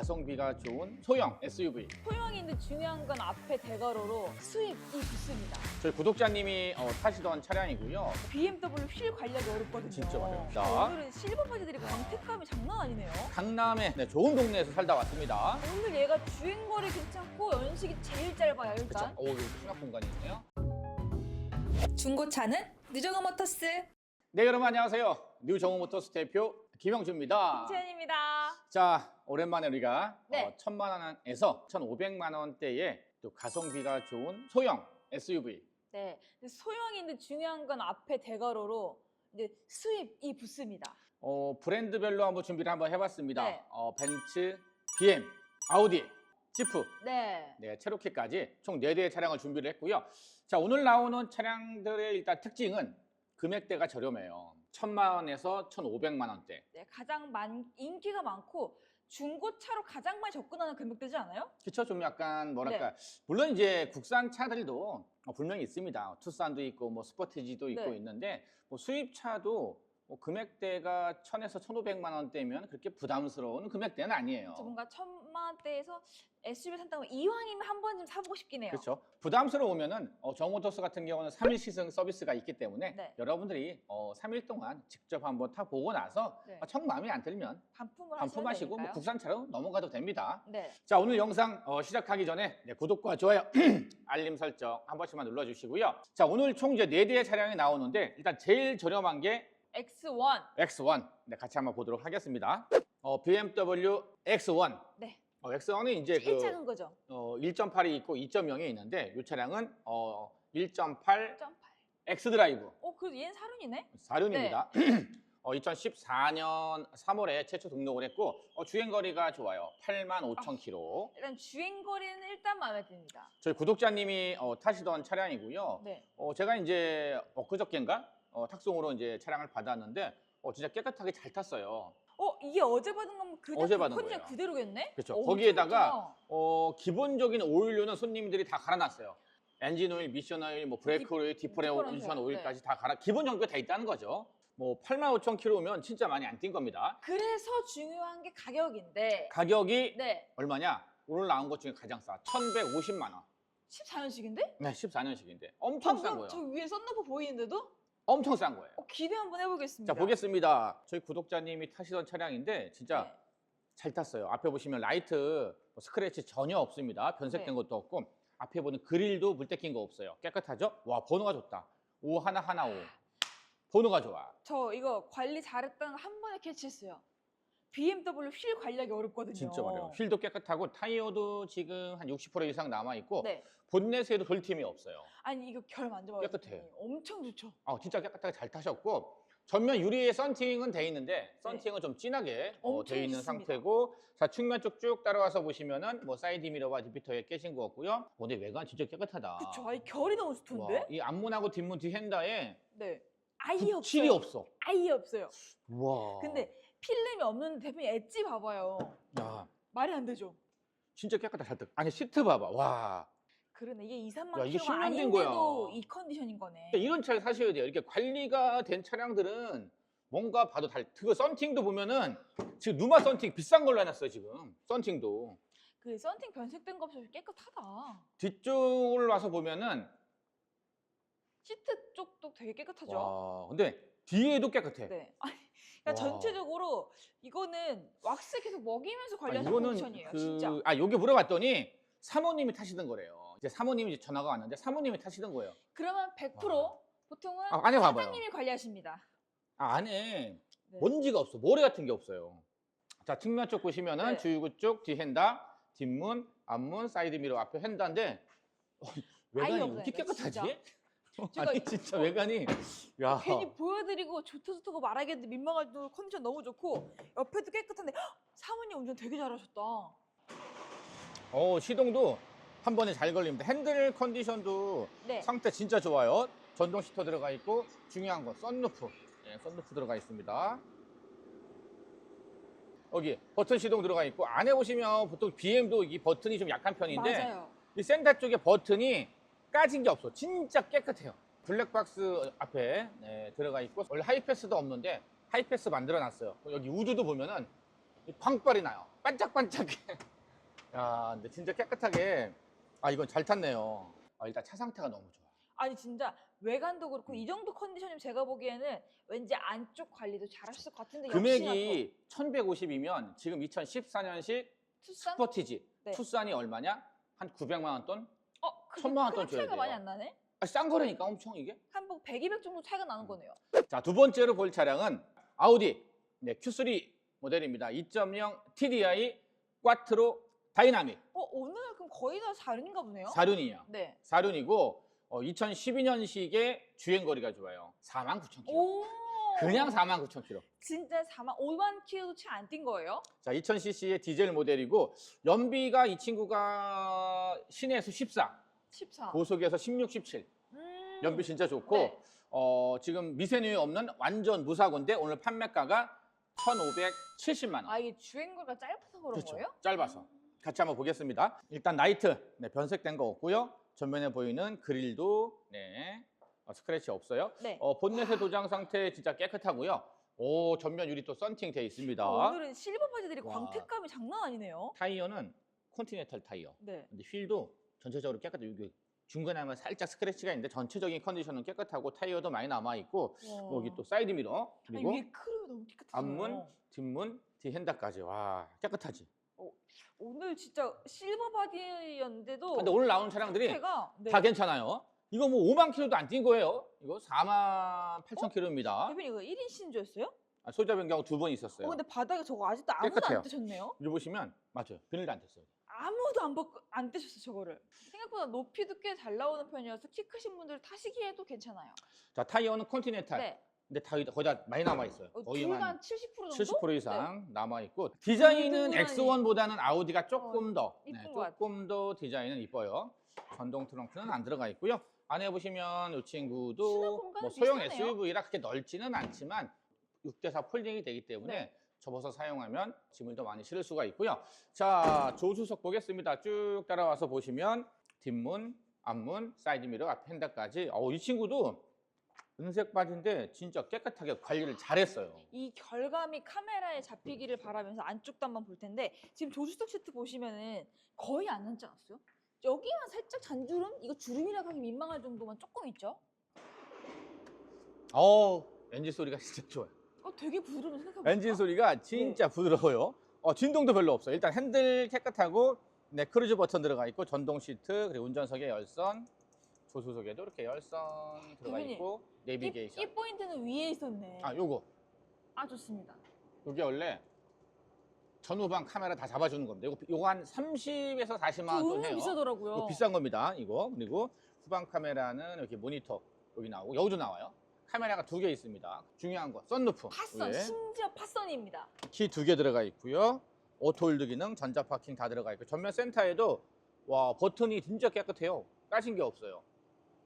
가성비가 좋은 소형 SUV. 소형인데 중요한 건 앞에 대가로로 수입이 붙습니다. 저희 구독자님이 어, 타시던 차량이고요. BMW 휠 관리하기 어렵거든요. 진짜 자. 오늘은 실버 바지들이 광택감이 장난 아니네요. 강남의 네, 좋은 동네에서 살다 왔습니다. 오늘 얘가 주행거리 괜찮고 연식이 제일 짧아요? 일단. 오, 여기 수납 공간이 있네요. 중고차는 느정호 모터스 네, 여러분 안녕하세요. 뉴정우 모터스 대표 김영주입니다. 김채연입니다. 자, 오랜만에 우리가 네. 어, 천만 원에서 천오백만 원대의 또 가성비가 좋은 소형 SUV. 네, 소형인데 중요한 건 앞에 대가로로 이제 수입이 붙습니다. 어, 브랜드별로 한번 준비를 한번 해봤습니다. 네. 어, 벤츠, BM, 아우디, 지프, 네. 네, 체로키까지 총 4대의 차량을 준비를 했고요. 자, 오늘 나오는 차량들의 일단 특징은 금액대가 저렴해요. 천만 원에서 천오백만 원대. 네, 가장 많, 인기가 많고 중고차로 가장 많이 접근하는 금액대지 않아요? 그쵸? 좀 약간 뭐랄까. 네. 물론 이제 국산 차들도 어, 분명히 있습니다. 투싼도 있고 뭐 스포티지도 있고 네. 있는데 뭐 수입차도 뭐 금액대가 천에서 천오백만 원대면 그렇게 부담스러운 금액대는 아니에요. 저 뭔가 원대에서 SUV 산다면 이왕이면 한 번쯤 사보고 싶긴 해요. 그렇죠. 부담스러우면은 어, 정모터스 같은 경우는 3일 시승 서비스가 있기 때문에 네. 여러분들이 어, 3일 동안 직접 한번 타 보고 나서 네. 어, 정 마음에 안 들면 반품을 반품하시고 뭐. 국산차로 넘어가도 됩니다. 네. 자 오늘 영상 어, 시작하기 전에 네, 구독과 좋아요, 알림 설정 한 번씩만 눌러주시고요. 자 오늘 총 이제 네 대의 차량이 나오는데 일단 제일 저렴한 게 X1. X1 네, 같이 한번 보도록 하겠습니다. 어, BMW X1 네. 어, X1은 이제 제일 그 작은 거죠. 어, 1.8이 있고 2.0이 있는데 이 차량은 어, 1.8 1.8. X 드라이브 어, 그래도 얘는 사륜이네? 4륜입니다. 어, 2014년 3월에 최초 등록을 했고 어, 주행 거리가 좋아요. 8만 5천 킬로. 일단 주행 거리는 일단 마음에 듭니다. 저희 구독자님이 어, 타시던 차량이고요. 네. 어, 제가 이제 엊그저께인가 어, 탁송으로 이제 차량을 받았는데 어, 진짜 깨끗하게 잘 탔어요. 어, 이게 어제 받은 거면 그대로 어제 받은 컨디션 거예요. 그대로겠네? 그렇죠. 어, 거기에다가. 어, 기본적인 오일류는 손님들이 다 갈아놨어요. 엔진 오일, 미션 오일, 뭐 브레이크 디- 오일, 디퍼렌 디퍼런셜, 오일까지 다 갈아 기본 정비가 다 있다는 거죠. 뭐 8만 5천 킬로면 진짜 많이 안 뛴 겁니다. 그래서 중요한 게 가격인데. 가격이 네. 얼마냐? 오늘 나온 것 중에 가장 싸. 1,150만 원. 14년식인데? 네, 14년식인데 엄청 싼 방금 거예요. 저 위에 썬루프 보이는데도? 엄청 싼 거예요. 어, 기대 한번 해보겠습니다. 자, 보겠습니다. 저희 구독자님이 타시던 차량인데 진짜 네. 잘 탔어요. 앞에 보시면 라이트 뭐 스크래치 전혀 없습니다. 변색된 네. 것도 없고 앞에 보는 그릴도 물 떼낀 거 없어요. 깨끗하죠? 와, 번호가 좋다. 5 하나 하나 5. 번호가 좋아. 저 이거 관리 잘했다는 거 한 번에 캐치했어요. BMW 휠 관리하기 어렵거든요. 진짜 말이에요. 휠도 깨끗하고 타이어도 지금 한 60% 이상 남아 있고 네. 본넷에도 돌팀이 없어요. 아니 이거 결 만져봐요. 깨끗해. 선생님. 엄청 좋죠. 아, 진짜 깨끗하게 잘 타셨고 전면 유리에 썬팅은 돼 있는데 썬팅은 좀 진하게 어, 네. 엄청 돼 있는 좋습니다. 상태고 자 측면 쭉쭉 따라와서 보시면은 뭐 사이드 미러와 디피터에 깨진 거 없고요. 어, 근데 외관 진짜 깨끗하다. 그쵸. 아니 결이 너무 좋던데? 와, 이 앞문하고 뒷문 뒤 핸다에 네. 아예 칠이 없어요. 없어. 아예 없어요. 와. 근데 필름이 없는데 대표님 엣지 봐봐요. 야 말이 안 되죠. 진짜 깨끗하게 잘 탔. 아니 시트 봐봐. 와. 그러네. 이게 2, 3만 야, 이게 킬로가 10년 된 아닌데도 거야. 이 컨디션인 거네. 그러니까 이런 차를 사셔야 돼요. 이렇게 관리가 된 차량들은 뭔가 봐도 달. 그 썬팅도 보면은 지금 누마 썬팅 비싼 걸로 해놨어요 지금. 썬팅도. 그 썬팅 변색된 거 없이 깨끗하다. 뒤쪽을 와서 보면은 시트 쪽도 되게 깨끗하죠. 와 근데 뒤에도 깨끗해. 네. 아니, 그러니까 와. 전체적으로 이거는 왁스 계속 먹이면서 아, 관리하는 이거는 컨디션이에요. 진짜. 그, 아 여기 물어봤더니 사모님이 타시던 거래요. 이제 사모님이 이제 전화가 왔는데 사모님이 타시던 거예요. 그러면 100% 와. 보통은 아, 안에 봐봐요. 사장님이 관리하십니다. 아, 안에 네. 먼지가 없어. 모래 같은 게 없어요. 자 측면 쪽 보시면은 네. 주유구 쪽 뒤핸다, 뒷문, 앞문, 사이드 미러 앞에 핸다인데 어, 외관이 어떻게 깨끗하지? 진짜. 아니 진짜 외관이 야 괜히 보여드리고 좋다 좋다고 민망할 정도로 컨디션 너무 좋고 옆에도 깨끗한데 헉, 사모님 운전 되게 잘하셨다. 어 시동도 한 번에 잘 걸립니다. 핸들 컨디션도 네. 상태 진짜 좋아요. 전동 시터 들어가 있고 중요한 건 썬루프. 예, 썬루프 들어가 있습니다. 여기 버튼 시동 들어가 있고 안에 보시면 보통 BM도 이 버튼이 좀 약한 편인데 맞아요. 이 센터 쪽에 버튼이 까진 게 없어. 진짜 깨끗해요. 블랙박스 앞에 네, 들어가 있고 원래 하이패스도 없는데 하이패스 만들어 놨어요. 여기 우드도 보면은 이 광빨이 나요. 반짝반짝해. 야, 근데 진짜 깨끗하게. 아, 이건 잘 탔네요. 아, 일단 차 상태가 너무 좋아. 아니 진짜 외관도 음. 그렇고 이 정도 컨디션이면 제가 보기에는 왠지 안쪽 관리도 잘하실 것 같은데 금액이 1150이면 지금 2014년식 투싼? 스포티지 네. 투싼이 얼마냐? 한 900만 원 돈? 어, 그게 천만 원큰돈 줘야 차이가 많이 돼요. 안 나네? 아, 싼 거라니까 엄청 이게. 한뭐 100, 200 정도 차이가 음. 나는 거네요. 자, 두 번째로 볼 차량은 아우디 네, Q3 모델입니다. 2.0 TDI 꽈트로 다이나믹 어, 오늘 그럼 거의 다 4륜인가 보네요? 사륜이에요. 네. 사륜이고 어, 2012년식의 주행 거리가 좋아요. 49,000km. 오. 그냥 49,000km. 진짜 4만 5만 킬로도 채 안 뛴 거예요? 자, 2000cc의 디젤 모델이고 연비가 이 친구가 시내에서 14, 14. 고속에서 16, 17. 음. 연비 진짜 좋고 네. 어, 지금 미세누이 없는 완전 무사고인데 오늘 판매가가 1,570만 원. 아 이게 주행거리가 짧아서 그런 그렇죠. 거예요? 짧아서. 같이 한번 보겠습니다. 일단 라이트 네, 변색된 거 없고요. 전면에 보이는 그릴도 네, 어, 스크래치 없어요. 네. 어, 본넷의 도장 상태 진짜 깨끗하고요. 오 전면 유리 또 썬팅 돼 있습니다. 어, 오늘은 실버 바지들이 와. 광택감이 장난 아니네요. 타이어는 컨티넨탈 타이어. 네. 근데 휠도 전체적으로 깨끗해. 여기 중간에 하면 살짝 스크래치가 있는데 전체적인 컨디션은 깨끗하고 타이어도 많이 남아 있고 와. 여기 또 사이드 미러 아니, 그리고 위에 크루가 너무 깨끗하네요. 앞문, 뒷문, 뒤핸다까지 와 깨끗하지. 오늘 진짜 실버 바디였는데도 근데 오늘 나오는 차량들이 상태가 네. 다 괜찮아요. 이거 뭐 5만 킬로도 안 뛴 거예요. 이거 4만 8천 킬로입니다. 대표님 이거 1인 신조였어요? 아, 소자 변경 두 번 있었어요. 어, 근데 바닥에 저거 아직도 아무도 깨끗해요. 안 뜨셨네요. 여기 보시면 맞아요. 비닐도 안 뗐어요. 아무도 안, 벗, 안 뜨셨어 저거를. 생각보다 높이도 꽤 잘 나오는 편이어서 키 크신 분들 타시기에도 괜찮아요. 자 타이어는 컨티넨탈. 네. 근데 다 거의 다 많이 남아 있어요. 어, 거의 둘다 한 한70% 정도? 70% 이상 남아 있고 디자인은 골드무늬. X1보다는 아우디가 조금 더 이쁜 네. 조금 더 디자인은 이뻐요. 전동 트렁크는 안 들어가 있고요. 안에 보시면 이 친구도 뭐 소형 비슷하네요. SUV라 그렇게 넓지는 않지만 6대4 폴딩이 되기 때문에 네. 접어서 사용하면 짐을 더 많이 실을 수가 있고요. 자 조수석 보겠습니다. 쭉 따라와서 보시면 뒷문, 앞문, 사이드 미러, 앞 핸다까지. 어이 친구도 은색 바지인데 진짜 깨끗하게 관리를 잘했어요. 이 결감이 카메라에 잡히기를 바라면서 안쪽도 한번 볼 텐데 지금 조수석 시트 보시면은 거의 안 남지 않았어요? 여기만 살짝 잔주름? 이거 주름이라고 하기 민망할 정도만 조금 있죠? 어 엔진 소리가 진짜 좋아요. 어, 되게 부드러운 생각해보니까 엔진 소리가 진짜 부드러워요. 어, 진동도 별로 없어요. 일단 핸들 깨끗하고 네, 크루즈 버튼 들어가 있고 전동 시트 그리고 운전석에 열선 조수석에도 이렇게 열선 들어가 대표님, 있고 이, 내비게이션. 이 포인트는 위에 있었네 아 요거 아 좋습니다 요게 원래 전후방 카메라 다 잡아주는 겁니다. 요거, 요거 한 30에서 40만 원돈 너무 해요. 비싸더라고요 이거 비싼 겁니다. 이거 그리고 후방 카메라는 이렇게 모니터 여기 나오고 여기도 나와요. 카메라가 두 개 있습니다. 중요한 거 썬루프 파선 위에. 심지어 파선입니다 키 두 개 들어가 있고요. 오토홀드 기능, 전자 파킹 다 들어가 있고 전면 센터에도 와 버튼이 진짜 깨끗해요. 까진 게 없어요.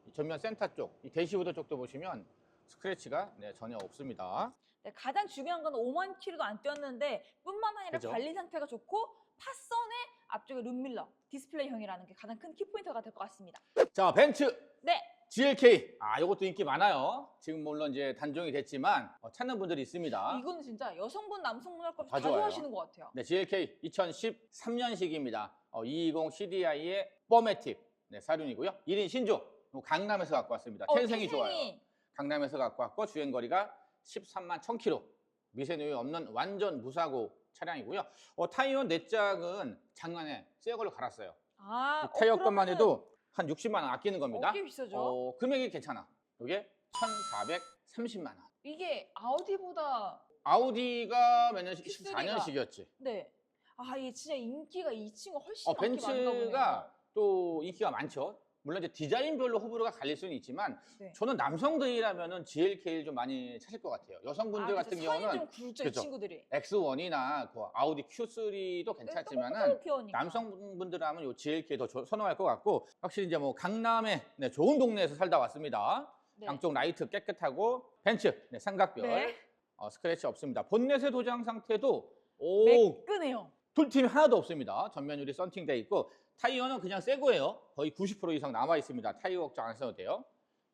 이 전면 센터 쪽, 이 대시보드 쪽도 보시면 스크래치가 네, 전혀 없습니다. 네, 가장 중요한 건 5만 킬로도 안 뛰었는데 뿐만 아니라 그죠? 관리 상태가 좋고 파선의 앞쪽에 룸밀러 디스플레이형이라는 게 가장 큰 키포인트가 될 것 같습니다 자 벤츠 네 GLK 아 이것도 인기 많아요. 지금 물론 이제 단종이 됐지만 어, 찾는 분들이 있습니다. 이거는 진짜 여성분 남성분 할것다다 좋아요. 좋아하시는 것 같아요 네, GLK 2013년식입니다. 어, 220 CDI의 포매틱 네, 사륜이고요. 1인 신조 어, 강남에서 갖고 왔습니다. 어, 텐생이 좋아요. 태생이 강남에서 갖고 왔고 주행 거리가 13만 1000km. 미세누이 없는 완전 무사고 차량이고요. 어, 타이어 네 짝은 작년에 새 걸로 갈았어요. 아, 이 타이어 어, 값만 그러면은 해도 한 60만 원 아끼는 겁니다. 꽤 비싸죠 어, 금액이 괜찮아. 이게 1,430만 원. 이게 아우디보다 아우디가 몇 년식? Q3 가 14년식이었지. 네. 아, 이게 진짜 인기가 이 친구가 훨씬 어, 많기 많은가 보네요. 벤츠가 또 인기가 많죠. 물론 이제 디자인별로 호불호가 갈릴 수는 있지만 네. 저는 남성들이라면은 GLK를 좀 많이 찾을 것 같아요. 여성분들 아, 같은 그쵸. 선이 경우는 좀 굵죠, 이 그죠. 친구들이. X1이나 그 아우디 Q3도 괜찮지만은 네, 귀여우니까. 남성분들 하면 요 GLK 더 조- 선호할 것 같고 확실히 이제 뭐 강남에 네, 좋은 동네에서 살다 왔습니다. 네. 양쪽 라이트 깨끗하고 벤츠 네, 삼각별 네. 어, 스크래치 없습니다. 본넷의 도장 상태도 오 매끈해요. 툴팀이 하나도 없습니다. 전면 유리 썬팅돼 있고 타이어는 그냥 새 거예요. 거의 90% 이상 남아 있습니다. 타이어 걱정 안 써도 돼요.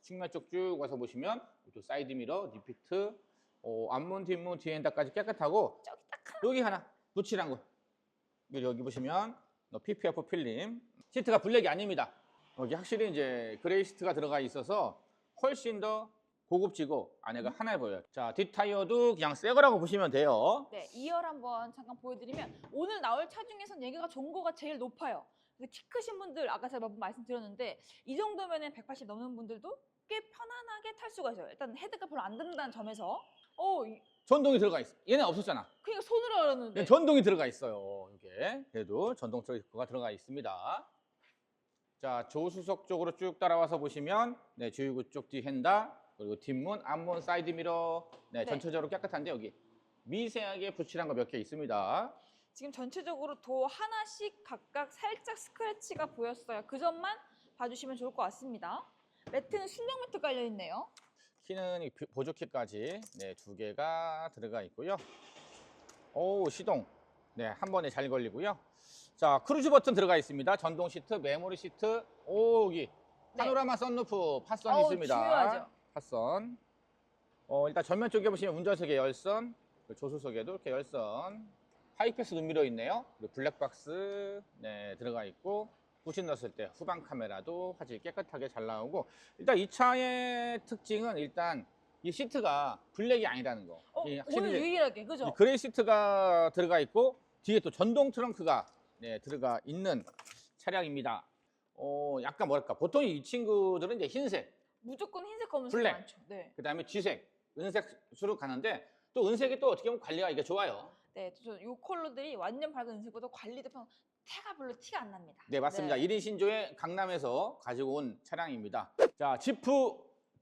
측면 쪽 쭉 와서 보시면 또 사이드 미러, 니피트, 어, 앞문, 뒷문, 뒤엔다까지 깨끗하고 저기 딱 여기 하나 붙이란 거 여기 보시면 어, PPF 필름 시트가 블랙이 아닙니다. 여기 확실히 이제 그레이 시트가 들어가 있어서 훨씬 더 고급지고 안에가 하나해 보여요. 자, 뒷타이어도 그냥 새 거라고 보시면 돼요. 네, 2열 한번 잠깐 보여드리면 오늘 나올 차 중에선 얘가 전고가 제일 높아요. 키 크신 분들 아까 제가 몇 번 말씀드렸는데 이 정도면은 180 넘는 분들도 꽤 편안하게 탈 수가 있어요. 일단 헤드가 별로 안 든다는 점에서 어, 이- 전동이 들어가 있어. 얘는 없었잖아. 그냥 손으로 하려는데 얘는 전동이 들어가 있어요. 이게 그래도 전동 트렁크가 들어가 있습니다. 자, 조수석 쪽으로 쭉 따라와서 보시면 네, 주유구 쪽 뒤 핸다 그리고 뒷문, 앞문, 사이드 미러 네, 네. 전체적으로 깨끗한데 여기 미세하게 붙이란 거몇 개 있습니다. 지금 전체적으로 도 하나씩 각각 살짝 스크래치가 보였어요. 그 점만 봐주시면 좋을 것 같습니다. 매트는 순정 매트 깔려 있네요. 키는 이 보조 키까지 네, 두 개가 들어가 있고요. 오, 시동. 네, 한 번에 잘 걸리고요. 자, 크루즈 버튼 들어가 있습니다. 전동 시트, 메모리 시트. 오, 여기 파노라마 썬루프 파선 어우, 있습니다. 중요하죠. 파선. 어, 일단 전면 쪽에 보시면 운전석에 열선, 조수석에도 이렇게 열선. 하이패스 눈미러 있네요. 그리고 블랙박스 네, 들어가 있고 후진 넣었을 때 후방 카메라도 화질 깨끗하게 잘 나오고 일단 이 차의 특징은 일단 이 시트가 블랙이 아니라는 거. 어, 이 오늘 유일하게 그죠? 이 그레이 시트가 들어가 있고 뒤에 또 전동 트렁크가 네, 들어가 있는 차량입니다. 어, 약간 뭐랄까 보통 이 친구들은 이제 흰색, 무조건 흰색 검은색 블랙. 많죠. 네. 그다음에 쥐색, 은색으로 가는데 또 은색이 또 어떻게 보면 관리가 이게 좋아요. 네, 저요 컬러들이 완전 밝은 은색보다 관리도 편 태가 별로 티가 안 납니다. 네, 맞습니다. 네. 1인 신조의 강남에서 가지고 온 차량입니다. 자, 지프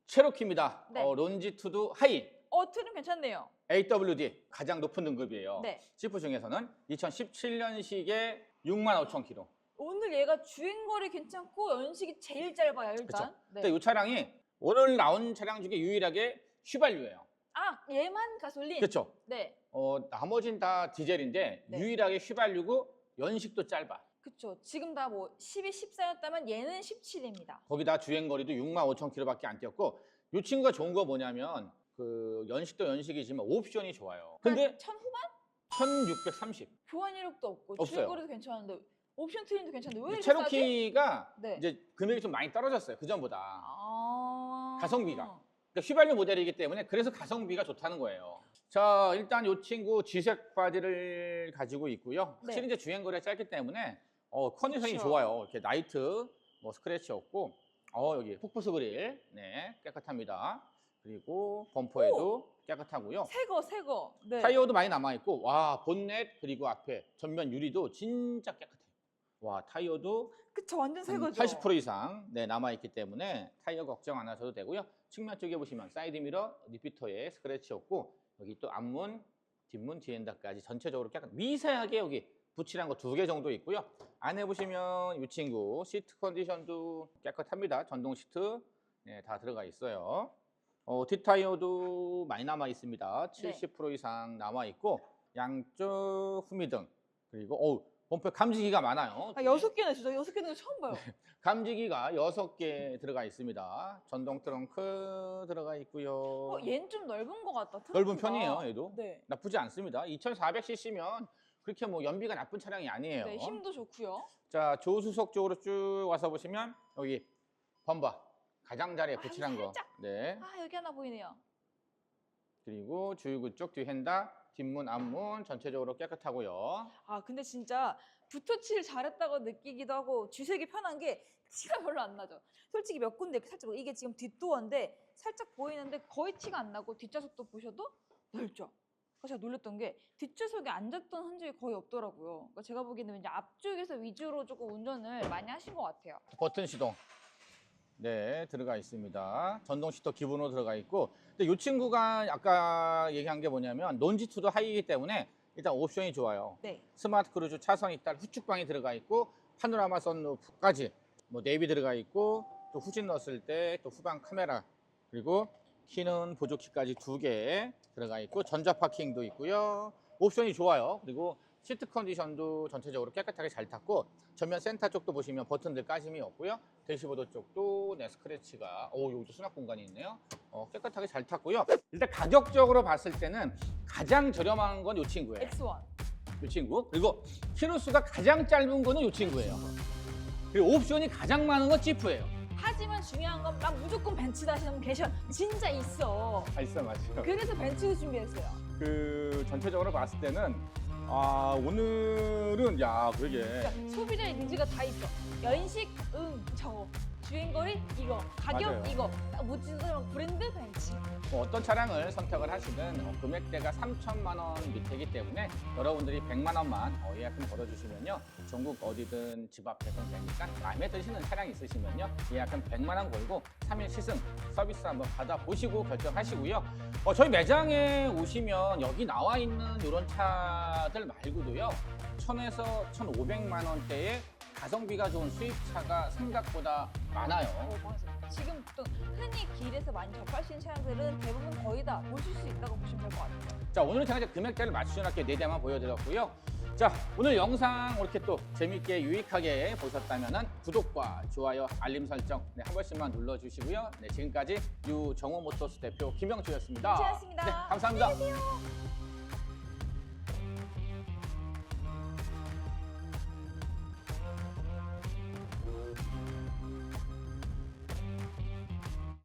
체로키입니다. 네. 어, 론지투드 하이 어, 트림 괜찮네요. AWD 가장 높은 등급이에요. 네. 지프 중에서는 2017년식에 6만 5천 킬로. 오늘 얘가 주행거리 괜찮고 연식이 제일 짧아요, 일단. 네. 근데 이 차량이 오늘 나온 차량 중에 유일하게 휘발유예요. 아, 얘만 가솔린. 그렇죠? 네. 어, 나머진 다 디젤인데 네. 유일하게 휘발유고 연식도 짧아. 그렇죠. 지금 다 뭐 12, 14였다면 얘는 17입니다. 거기다 주행 거리도 6만 5천 킬로밖에 안 뛰었고 이 친구가 좋은 거 뭐냐면 그 연식도 연식이지만 옵션이 좋아요. 근데 천 후반 1630. 교환 이력도 없고 없어요. 주행거리도 괜찮은데 옵션 트림도 괜찮은데 왜이 이렇게? 체로키가 네. 이제 금액이 좀 많이 떨어졌어요. 그 전보다. 아. 가성비가. 그러니까 휘발유 모델이기 때문에 그래서 가성비가 좋다는 거예요. 자, 일단 이 친구 G색 바디를 가지고 있고요. 확실히 네. 이제 주행 거리가 짧기 때문에 어, 컨디션이 그쵸. 좋아요. 이렇게 나이트 뭐 스크래치 없고 어, 여기 폭포스 그릴 네, 깨끗합니다. 그리고 범퍼에도 깨끗하고요. 새거 새거. 네. 타이어도 많이 남아 있고 와, 본넷 그리고 앞에 전면 유리도 진짜 깨끗해요. 와, 타이어도 그쵸 완전 새 거죠. 80% 이상 네, 남아 있기 때문에 타이어 걱정 안 하셔도 되고요. 측면 쪽에 보시면 사이드 미러, 리피터에 스크래치 없고 여기 또 앞문, 뒷문, 뒤엔다까지 전체적으로 깨끗 미세하게 여기 붙이란 거 두 개 정도 있고요. 안에 보시면 이 친구 시트 컨디션도 깨끗합니다. 전동 시트 네, 다 들어가 있어요. 어, 뒷타이어도 많이 남아 있습니다. 네. 70% 이상 남아 있고 양쪽 후미등 그리고 어우 범퍼 감지기가 많아요. 아, 여섯 개나 진짜 여섯 개는 처음 봐요. 감지기가 여섯 개 들어가 있습니다. 전동 트렁크 들어가 있고요. 어, 얘는 좀 넓은 것 같다. 넓은 트렁크가. 편이에요, 얘도. 네. 나쁘지 않습니다. 2,400cc면 그렇게 뭐 연비가 나쁜 차량이 아니에요. 네, 힘도 좋고요. 자, 조수석 쪽으로 쭉 와서 보시면 여기 범바 가장자리에 아, 붙이란 거. 네. 아 여기 하나 보이네요. 그리고 주유구 쪽 뒤 핸다, 뒷문, 앞문 전체적으로 깨끗하고요. 아 근데 진짜 붓터치를 잘했다고 느끼기도 하고 주색이 편한 게 티가 별로 안 나죠. 솔직히 몇 군데 살짝 이게 지금 뒷도어인데 살짝 보이는데 거의 티가 안 나고 뒷좌석도 보셔도 넓죠. 그래서 제가 놀랐던 게 뒷좌석에 앉았던 흔적이 거의 없더라고요. 그러니까 제가 보기에는 왠지 앞쪽에서 위주로 조금 운전을 많이 하신 것 같아요. 버튼 시동. 네, 들어가 있습니다. 전동 시터 기본으로 들어가 있고. 근데 이 친구가 아까 얘기한 게 뭐냐면 논지투도 하이이기 때문에 일단 옵션이 좋아요. 네. 스마트 크루즈 차선 있다 후축방이 들어가 있고 파노라마 선루프까지 뭐 내비 들어가 있고 또 후진 넣었을 때 또 후방 카메라 그리고 키는 보조키까지 두 개 들어가 있고 전자 파킹도 있고요. 옵션이 좋아요. 그리고 시트 컨디션도 전체적으로 깨끗하게 잘 탔고 전면 센터 쪽도 보시면 버튼들 까짐이 없고요. 대시보드 쪽도 네, 스크래치가 오 여기도 수납 공간이 있네요. 어, 깨끗하게 잘 탔고요. 일단 가격적으로 봤을 때는 가장 저렴한 건 이 친구예요. X1. 이 친구. 그리고 키로수가 가장 짧은 거는 이 친구예요. 그리고 옵션이 가장 많은 건 지프예요. 하지만 중요한 건 막 무조건 벤츠 하시는 분 계셔. 진짜 있어. 아, 있어, 맞아요. 그래서 벤츠도 준비했어요. 그 전체적으로 봤을 때는 아 오늘은 야 그러게 그러니까 소비자의 니즈가 다 있어. 연식, 응, 저거. 주행거리 이거, 가격 맞아요. 이거, 딱 무지성 브랜드 벤츠. 뭐 어떤 차량을 선택을 하시든 어, 금액대가 3천만 원 밑이기 때문에 여러분들이 100만 원만 어, 예약금 걸어주시면요 전국 어디든 집 앞에서 되니까 마음에 드시는 차량 있으시면요 예약금 100만 원 걸고 3일 시승 서비스 한번 받아보시고 결정하시고요 어, 저희 매장에 오시면 여기 나와 있는 이런 차들 말고도요 1000에서 1500만 원대의 가성비가 좋은 수입차가 생각보다 많아요. 어, 맞아요. 지금 또 흔히 길에서 많이 접할 수 있는 차량들은 대부분 거의 다 보실 수 있다고 보시면 될 것 같아요. 자 오늘은 제가 이제 금액대를 맞추셔놨게 네 대만 보여드렸고요. 자 오늘 영상 이렇게 또 재밌게 유익하게 보셨다면 구독과 좋아요 알림 설정 네, 한 번씩만 눌러주시고요. 네 지금까지 유정호 모터스 대표 김영주였습니다. 고생하셨습니다. 네 감사합니다. 안녕히 계세요.